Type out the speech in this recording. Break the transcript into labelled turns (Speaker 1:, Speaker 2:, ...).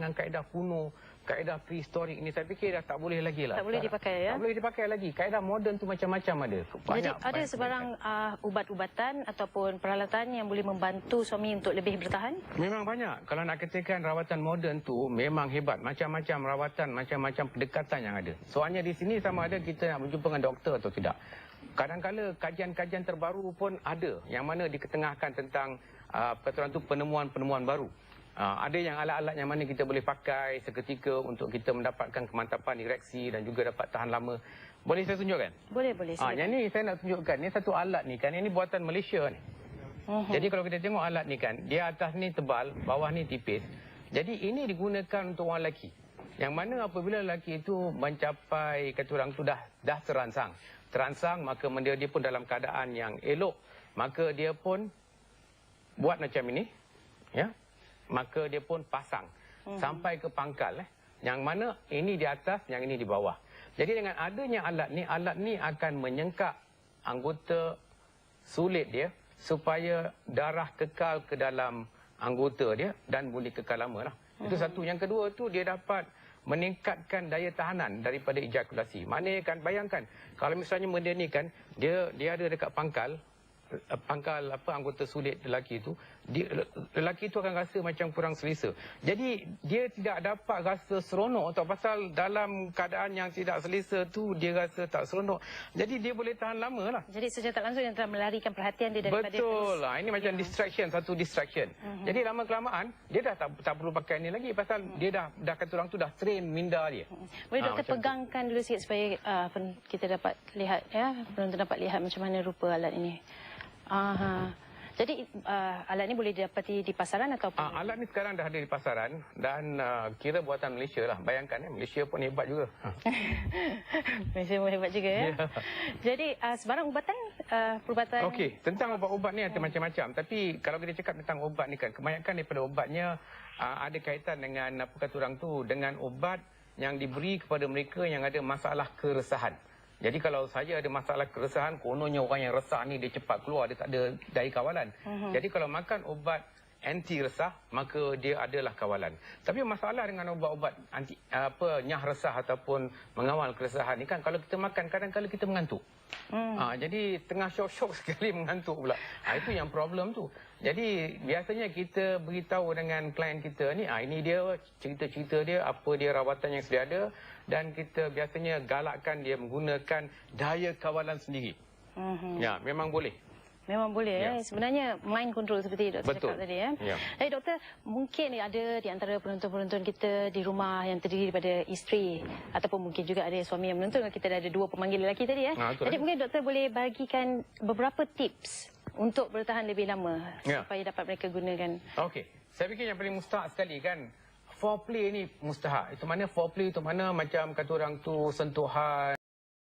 Speaker 1: dengan kaedah kuno, kaedah prehistorik ini saya fikir dah tak boleh lagi lah.
Speaker 2: Tak boleh dipakai, ya?
Speaker 1: Tak boleh dipakai lagi. Kaedah moden tu macam-macam ada.
Speaker 2: Jadi ada sebarang uh, ubat-ubatan ataupun peralatan yang boleh membantu suami untuk lebih bertahan?
Speaker 1: Memang banyak. Kalau nak katakan rawatan moden tu memang hebat. Macam-macam rawatan, macam-macam pendekatan yang ada. Soalnya di sini sama ada kita nak berjumpa dengan doktor atau tidak. Kadang-kala kajian-kajian terbaru pun ada yang mana diketengahkan tentang uh, peraturan tu penemuan-penemuan baru. Uh, ada yang alat-alat yang mana kita boleh pakai seketika untuk kita mendapatkan kemantapan ereksi dan juga dapat tahan lama. Boleh saya tunjukkan?
Speaker 2: Boleh, boleh.
Speaker 1: Ah, yang ni saya nak tunjukkan. Ni satu alat ni kan. Ini buatan Malaysia ni.
Speaker 2: Mhm.
Speaker 1: Jadi kalau kita tengok alat ni kan, dia atas ni tebal, bawah ni tipis. Jadi ini digunakan untuk orang lelaki. Yang mana apabila lelaki itu mencapai kata orang tu dah dah terangsang. Terangsang maka dia, dia pun dalam keadaan yang elok. Maka dia pun buat macam ini. Ya. Maka dia pun pasang sampai ke pangkal eh. Yang mana ini di atas, yang ini di bawah. Jadi dengan adanya alat ni, alat ni akan menyengkap anggota sulit dia supaya darah kekal ke dalam anggota dia dan boleh kekal lama lah. Itu satu. Yang kedua tu dia dapat meningkatkan daya tahanan daripada ejakulasi. Mana kan bayangkan kalau misalnya benda ni kan dia dia ada dekat pangkal pangkal apa anggota sulit lelaki itu dia, lelaki itu akan rasa macam kurang selesa. Jadi dia tidak dapat rasa seronok atau pasal dalam keadaan yang tidak selesa tu dia rasa tak seronok. Jadi dia boleh tahan lama lah.
Speaker 2: Jadi secara tak langsung yang telah melarikan perhatian dia daripada
Speaker 1: Betul
Speaker 2: terus-
Speaker 1: lah. Ini macam distraction, satu distraction.
Speaker 2: Mhm.
Speaker 1: Jadi lama kelamaan dia dah tak, tak perlu pakai ni lagi pasal dia dah dah kata orang tu dah train minda dia.
Speaker 2: Boleh
Speaker 1: Ah,
Speaker 2: doktor
Speaker 1: macam tu.
Speaker 2: pegangkan dulu sikit supaya uh, kita dapat lihat ya, penonton dapat lihat macam mana rupa alat ini. Aha. Jadi uh, alat ini boleh didapati di pasaran ataupun
Speaker 1: Ah, alat ni sekarang dah ada di pasaran dan uh, kira buatan Malaysia lah. Bayangkan eh, Malaysia pun hebat juga. Ha.
Speaker 2: Malaysia pun hebat juga ya.
Speaker 1: Ya.
Speaker 2: Jadi uh, sebarang ubatan uh, perubatan
Speaker 1: Okey, tentang ubat-ubat ni ada macam-macam. Tapi kalau kita cakap tentang ubat ni kan, kebanyakan daripada ubatnya uh, ada kaitan dengan apa kata orang tu, dengan ubat yang diberi kepada mereka yang ada masalah keresahan. Jadi kalau saya ada masalah keresahan, kononnya orang yang resah ni dia cepat keluar, dia tak ada daya kawalan.
Speaker 2: Mhm.
Speaker 1: Jadi kalau makan ubat anti resah, maka dia adalah kawalan. Tapi masalah dengan ubat-ubat anti apa nyah resah ataupun mengawal keresahan ni kan kalau kita makan kadang-kadang kita mengantuk.
Speaker 2: Hmm.
Speaker 1: Ha, jadi tengah syok-syok sekali mengantuk pula. Ha, itu yang problem tu. Jadi biasanya kita beritahu dengan klien kita ni, ha, ini dia cerita-cerita dia, apa dia rawatan yang sedia ada dan kita biasanya galakkan dia menggunakan daya kawalan sendiri.
Speaker 2: Mhm.
Speaker 1: Ya, memang boleh.
Speaker 2: Memang boleh ya.
Speaker 1: Ya.
Speaker 2: Sebenarnya mind control seperti doktor
Speaker 1: Betul.
Speaker 2: cakap tadi ya.
Speaker 1: Ya.
Speaker 2: Jadi doktor, mungkin ada di antara penonton-penonton kita di rumah yang terdiri daripada isteri ataupun mungkin juga ada suami yang menonton. Kita dah ada dua pemanggil lelaki tadi ya.
Speaker 1: Ha.
Speaker 2: Jadi mungkin doktor boleh bagikan beberapa tips untuk bertahan lebih lama
Speaker 1: Ya.
Speaker 2: supaya dapat mereka gunakan.
Speaker 1: Okey, saya fikir yang paling mustahak sekali kan, foreplay ni mustahak. Itu mana foreplay itu mana macam kata orang tu sentuhan